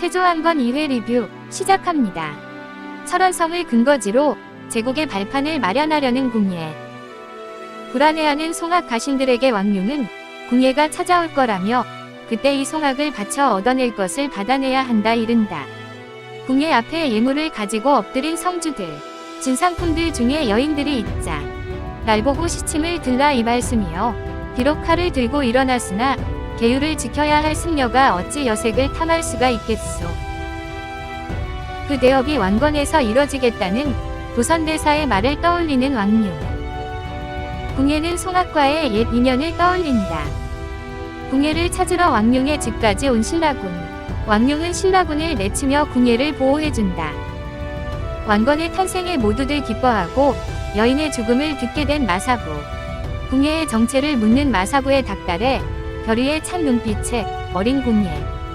태조왕건 2회 리뷰 시작합니다. 철원성을 근거지로 제국의 발판을 마련하려는 궁예. 불안해하는 송악 가신들에게 왕룡은 궁예가 찾아올 거라며 그때 이 송악을 바쳐 얻어낼 것을 받아내야 한다 이른다. 궁예 앞에 예물을 가지고 엎드린 성주들, 진상품들 중에 여인들이 있자. 날 보고 시침을 들라 이 말씀이요. 비록 칼을 들고 일어났으나 계율을 지켜야 할 승려가 어찌 여색을 탐할 수가 있겠소. 그 대업이 왕건에서 이뤄지겠다는 조선대사의 말을 떠올리는 왕룡. 궁예는 송악과의 옛 인연을 떠올린다. 궁예를 찾으러 왕룡의 집까지 온 신라군. 왕룡은 신라군을 내치며 궁예를 보호해준다. 왕건의 탄생에 모두들 기뻐하고 여인의 죽음을 듣게 된 마사부. 궁예의 정체를 묻는 마사부의 닭달에 별이의 찬 눈빛에 어린 궁예.